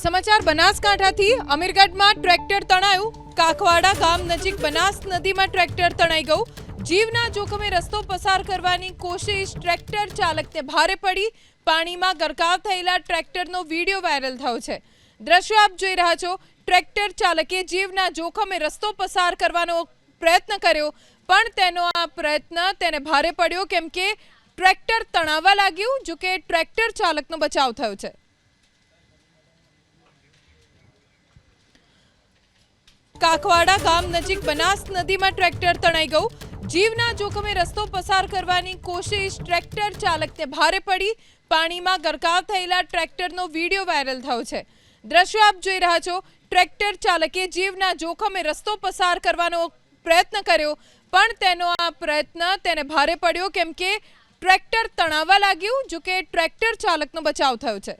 સમાચાર બનાસકાંઠાથી અમીરગઢમાં ટ્રેક્ટર તણાયું. કાખવાડા ગામ નજીક બનાસ નદીમાં ટ્રેક્ટર તણાઈ ગયું. જીવના જોખમે રસ્તો પસાર કરવાની કોશિશ ટ્રેક્ટર ચાલકને ભારે પડી. પાણીમાં ગરકાવ થયેલા ટ્રેક્ટરનો વીડિયો વાયરલ થયો છે. દ્રશ્યો આપ જોઈ રહ્યા છો, ટ્રેક્ટર ચાલકે જીવના જોખમે રસ્તો પસાર કરવાનો પ્રયત્ન કર્યો, પણ તેનો આ પ્રયત્ન તેને ભારે પડ્યો, કેમ કે ટ્રેક્ટર તણાવવા લાગ્યું જો કે ટ્રેક્ટર ચાલકનો બચાવ થયો છે. કાખવાડા ગામ નજીક બનાસ નદીમાં ટ્રેક્ટર તણાઈ ગયું. જીવના જોખમે રસ્તો પસાર કરવાની કોશિશ ટ્રેક્ટર ચાલકને ભારે પડી. પાણીમાં ગરકાવ થયેલા ટ્રેક્ટરનો વીડિયો વાયરલ થયો છે. દ્રશ્યો આપ જોઈ રહ્યા છો. ટ્રેક્ટર ચાલકે જીવના જોખમે રસ્તો પસાર કરવાનો પ્રયત્ન કર્યો, પણ તેનો આ પ્રયત્ન તેને ભારે પડ્યો, કેમ કે ટ્રેક્ટર તણાવવા લાગ્યું જો કે ટ્રેક્ટર ચાલકનો બચાવ થયો છે.